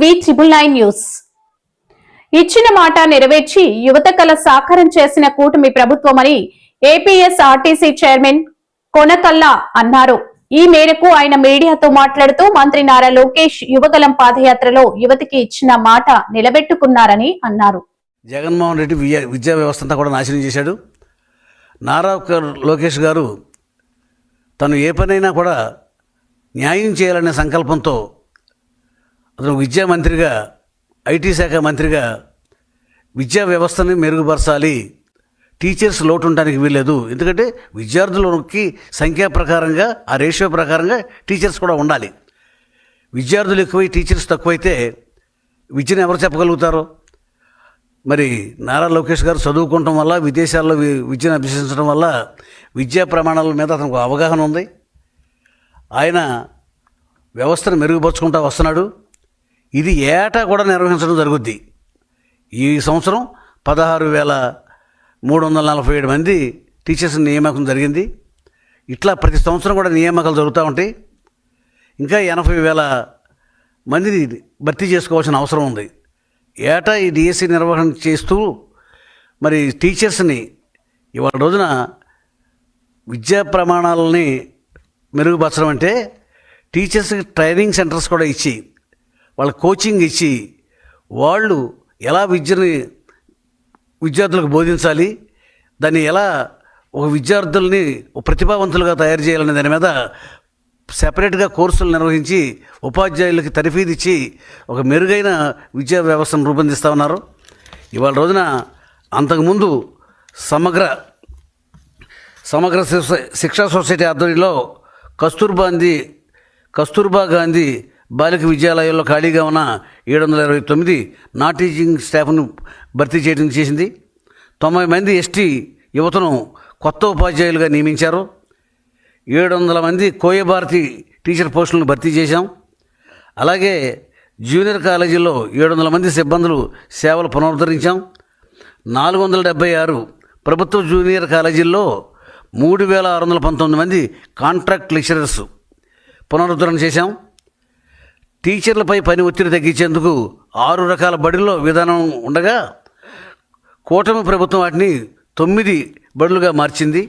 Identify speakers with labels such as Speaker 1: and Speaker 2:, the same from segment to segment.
Speaker 1: వి triple nine news. ఇచ్చిన మాట నెరవేర్చి యువత కళ సాకారం చేసిన కూటమి ప్రభుత్వమని ఏపీఎస్ ఆర్టీసీ చైర్మన్ కొనకల్లా అన్నారు. ఈ మేరకు ఆయన మీడియాతో మాట్లాడుతూ మంత్రి నారా లోకేష్ యువగలం పాదయాత్రలో యువతికి ఇచ్చిన మాట నిలబెట్టుకున్నారని అన్నారు.
Speaker 2: జగన్మోహన్ రెడ్డి విద్యా వ్యవస్థ అంతా కూడా నాశనం చేశాడు. నారా లోకేష్ గారు తను ఏ పనైనా కూడా న్యాయం చేయాలనే సంకల్పంతో అతను విద్యా మంత్రిగా ఐటీ శాఖ మంత్రిగా విద్యా వ్యవస్థని మెరుగుపరచాలి. టీచర్స్ లోటు ఉండడానికి వీల్లేదు. ఎందుకంటే విద్యార్థులకి సంఖ్యా ప్రకారంగా ఆ రేషియో ప్రకారంగా టీచర్స్ కూడా ఉండాలి. విద్యార్థులు ఎక్కువై టీచర్స్ తక్కువైతే విద్యను ఎవరు చెప్పగలుగుతారో? మరి నారా లోకేష్ గారు చదువుకోవటం వల్ల విదేశాల్లో విద్యను అభ్యసించడం వల్ల విద్యా ప్రమాణాల మీద అతనికి అవగాహన ఉంది. ఆయన వ్యవస్థను మెరుగుపరుచుకుంటూ వస్తున్నాడు. ఇది ఏటా కూడా నిర్వహించడం జరుగుద్ది. ఈ సంవత్సరం పదహారు వేల మూడు వందల నలభై ఏడు మంది టీచర్స్ నియామకం జరిగింది. ఇట్లా ప్రతి సంవత్సరం కూడా నియామకాలు జరుగుతూ ఉంటాయి. ఇంకా ఎనభై వేల మందిని భర్తీ చేసుకోవాల్సిన అవసరం ఉంది. ఏటా ఈ డిఎస్సి నిర్వహణ చేస్తూ మరి టీచర్స్ని ఇవాళ రోజున విద్యా ప్రమాణాలని మెరుగుపరచడం అంటే టీచర్స్కి ట్రైనింగ్ సెంటర్స్ కూడా ఇచ్చి వాళ్ళ కోచింగ్ ఇచ్చి వాళ్ళు ఎలా విద్యని విద్యార్థులకు బోధించాలి దాన్ని ఎలా ఒక విద్యార్థుల్ని ప్రతిభావంతులుగా తయారు చేయాలనే దాని మీద సెపరేట్గా కోర్సులు నిర్వహించి ఉపాధ్యాయులకి తర్ఫీదు ఇచ్చి ఒక మెరుగైన విద్యా వ్యవస్థను రూపొందిస్తూ ఉన్నారు. ఇవాళ రోజున అంతకుముందు సమగ్ర సమగ్ర శిక్షా సొసైటీ ఆధ్వర్యంలో కస్తూర్బా గాంధీ కస్తూర్బా గాంధీ బాలిక విద్యాలయాల్లో ఖాళీగా ఉన్న ఏడు వందల ఇరవై తొమ్మిది నాన్ టీచింగ్ స్టాఫ్ను భర్తీ చేయడం చేసింది. తొంభై మంది ఎస్టీ యువతను కొత్త ఉపాధ్యాయులుగా నియమించారు. ఏడు వందల మంది కోయభారతి టీచర్ పోస్టులను భర్తీ చేశాం. అలాగే జూనియర్ కాలేజీలో ఏడు వందల మంది సిబ్బందులు సేవలు పునరుద్ధరించాం. నాలుగు వందల డెబ్బై ఆరు ప్రభుత్వ జూనియర్ కాలేజీల్లో మూడు వేల ఆరు వందల పంతొమ్మిది మంది కాంట్రాక్ట్ లెక్చరర్స్ పునరుద్ధరణ చేశాం. టీచర్లపై పని ఒత్తిడి తగ్గించేందుకు ఆరు రకాల బడుల్లో విధానం ఉండగా కూటమి ప్రభుత్వం వాటిని తొమ్మిది బడులుగా మార్చింది.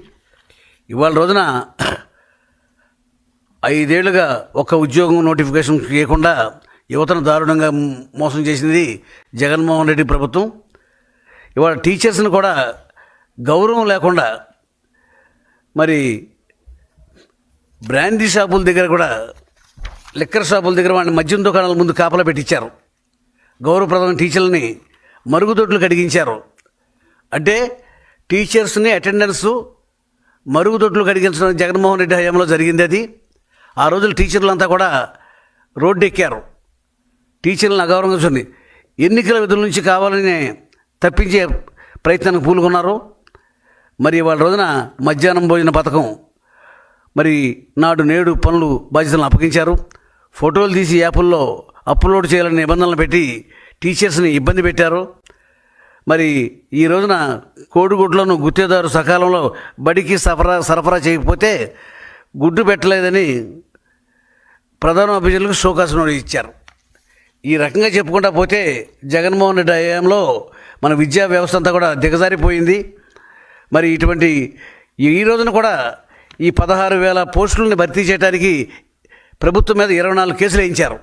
Speaker 2: ఇవాళ రోజున ఐదేళ్ళుగా ఒక ఉద్యోగం నోటిఫికేషన్ చేయకుండా యువతను దారుణంగా మోసం చేసింది జగన్మోహన్ రెడ్డి ప్రభుత్వం. ఇవాళ టీచర్స్ని కూడా గౌరవం లేకుండా మరి బ్రాందీ షాపుల దగ్గర కూడా లిక్కర్ షాపుల దగ్గర వాడిని మద్యం దుకాణాల ముందు కాపలా పెట్టించారు. గౌరవప్రదమైన టీచర్లని మరుగుదొడ్లు కడిగించారు. అంటే టీచర్స్ని అటెండెన్సు మరుగుదొడ్లు కడిగించడం జగన్మోహన్ రెడ్డి హయాంలో జరిగింది అది. ఆ రోజులు టీచర్లంతా కూడా రోడ్డు ఎక్కారు టీచర్లను అగౌరవంగా చూడండి. ఎన్నికల విధుల నుంచి కావాలని తప్పించే ప్రయత్నానికి పూలుకున్నారు మరి వాళ్ళ రోజున మధ్యాహ్నం భోజన పథకం మరి నాడు నేడు పనులు బాధ్యతలను అప్పగించారు. ఫోటోలు తీసి యాప్ల్లో అప్లోడ్ చేయాలని నిబంధనలు పెట్టి టీచర్స్ని ఇబ్బంది పెట్టారు. మరి ఈ రోజున కోడిగుడ్లను గుత్తేదారు సకాలంలో బడికి సరఫరా సరఫరా చేయకపోతే గుడ్డు పెట్టలేదని ప్రధాన అభిజనులకు షోకాసు నోటీస్ ఇచ్చారు. ఈ రకంగా చెప్పుకుంటా పోతే జగన్మోహన్ రెడ్డి హయాంలో మన విద్యా వ్యవస్థ అంతా కూడా దిగజారిపోయింది. మరి ఇటువంటి ఈ రోజున కూడా ఈ పదహారు వేల పోస్టులని భర్తీ చేయడానికి ప్రభుత్వం మీద ఇరవై నాలుగు కేసులు వేయించారు.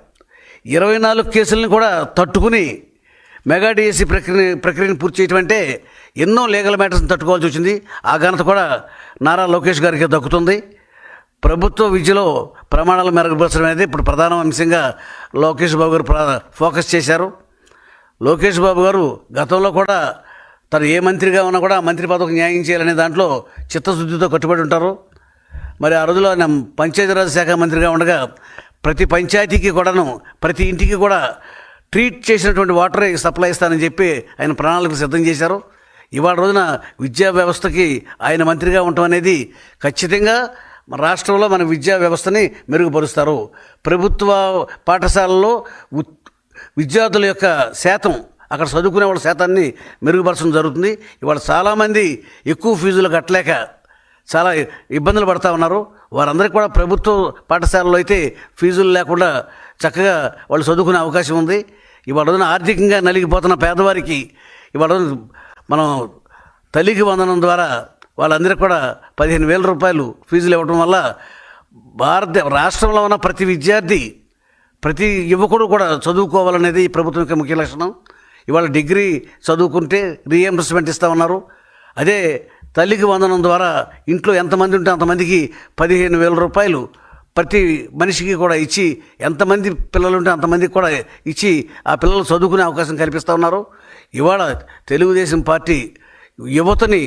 Speaker 2: ఇరవై నాలుగు కేసులను కూడా తట్టుకుని మెగా డిఎస్సి ప్రక్రియ ప్రక్రియను పూర్తి చేయటం అంటే ఎన్నో లీగల్ మ్యాటర్స్ని తట్టుకోవాల్సి వచ్చింది. ఆ ఘనత కూడా నారా లోకేష్ గారికి దక్కుతుంది. ప్రభుత్వ విద్యలో ప్రమాణాలు మెరుగుపరచడం అనేది ఇప్పుడు ప్రధాన అంశంగా లోకేష్ బాబు గారు ఫోకస్ చేశారు. లోకేష్ బాబు గారు గతంలో కూడా తను ఏ మంత్రిగా ఉన్నా కూడా మంత్రి పదవికి న్యాయం చేయాలనే దాంట్లో చిత్తశుద్ధితో కట్టుబడి ఉంటారు. మరి ఆ రోజులో ఆయన పంచాయతీరాజ్ శాఖ మంత్రిగా ఉండగా ప్రతి పంచాయతీకి కూడాను ప్రతి ఇంటికి కూడా ట్రీట్ చేసినటువంటి వాటర్ సప్లై ఇస్తానని చెప్పి ఆయన ప్రణాళిక సిద్ధం చేశారు. ఇవాళ రోజున విద్యా వ్యవస్థకి ఆయన మంత్రిగా ఉండటం అనేది ఖచ్చితంగా మన రాష్ట్రంలో మన విద్యా వ్యవస్థని మెరుగుపరుస్తారు. ప్రభుత్వ పాఠశాలల్లో విద్యార్థుల యొక్క శాతం అక్కడ చదువుకునే వాళ్ళ శాతాన్ని మెరుగుపరచడం జరుగుతుంది. ఇవాళ చాలామంది ఎక్కువ ఫీజులు కట్టలేక చాలా ఇబ్బందులు పడతా ఉన్నారు. వారందరికీ కూడా ప్రభుత్వ పాఠశాలలో అయితే ఫీజులు లేకుండా చక్కగా వాళ్ళు చదువుకునే అవకాశం ఉంది. ఇవాళ రోజున ఆర్థికంగా నలిగిపోతున్న పేదవారికి ఇవాళ రోజున మనం తల్లికి వందనం ద్వారా వాళ్ళందరికీ కూడా పదిహేను వేల రూపాయలు ఫీజులు ఇవ్వడం వల్ల భారత రాష్ట్రంలో ఉన్న ప్రతి విద్యార్థి ప్రతి యువకుడు కూడా చదువుకోవాలనేది ఈ ప్రభుత్వం యొక్క ముఖ్య లక్షణం. ఇవాళ డిగ్రీ చదువుకుంటే రీఎంబర్స్మెంట్ ఇస్తూ ఉన్నారు. అదే తల్లికి వందనం ద్వారా ఇంట్లో ఎంతమంది ఉంటే అంతమందికి పదిహేను వేల రూపాయలు ప్రతి మనిషికి కూడా ఇచ్చి ఎంతమంది పిల్లలు ఉంటే అంతమందికి కూడా ఇచ్చి ఆ పిల్లలు చదువుకునే అవకాశం కల్పిస్తూ ఉన్నారు. ఇవాళ తెలుగుదేశం పార్టీ యువతని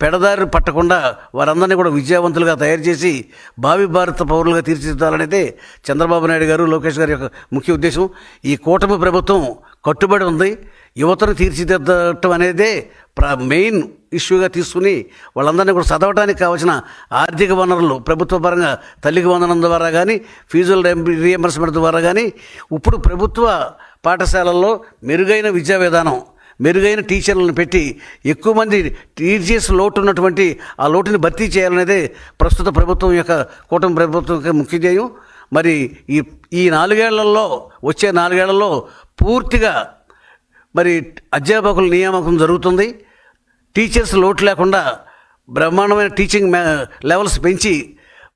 Speaker 2: పెడదారి పట్టకుండా వారందరినీ కూడా విజయవంతులుగా తయారు చేసి భావి భారత పౌరులుగా తీర్చిదిద్దాలనేదే చంద్రబాబు నాయుడు గారు లోకేష్ గారి యొక్క ముఖ్య ఉద్దేశం. ఈ కూటమి ప్రభుత్వం కట్టుబడి ఉంది. యువతను తీర్చిదిద్దటం అనేదే ప్ర మెయిన్ ఇష్యూగా తీసుకుని వాళ్ళందరినీ కూడా చదవడానికి కావాల్సిన ఆర్థిక వనరులు ప్రభుత్వ పరంగా తల్లికి వందనం ద్వారా కానీ ఫీజుల రియంబర్స్మెంట్ ద్వారా కానీ ఇప్పుడు ప్రభుత్వ పాఠశాలల్లో మెరుగైన విద్యా విధానం మెరుగైన టీచర్లను పెట్టి ఎక్కువ మంది టీచర్స్ లోటు ఉన్నటువంటి ఆ లోటుని భర్తీ చేయాలనేదే ప్రస్తుత ప్రభుత్వం యొక్క కూటమి ప్రభుత్వం యొక్క ముఖ్య ధ్యేయం. మరి ఈ ఈ నాలుగేళ్ళలో వచ్చే నాలుగేళ్ళలో పూర్తిగా మరి అధ్యాపకుల నియామకం జరుగుతుంది. టీచర్స్ లోటు లేకుండా బ్రహ్మాండమైన టీచింగ్ లెవెల్స్ పెంచి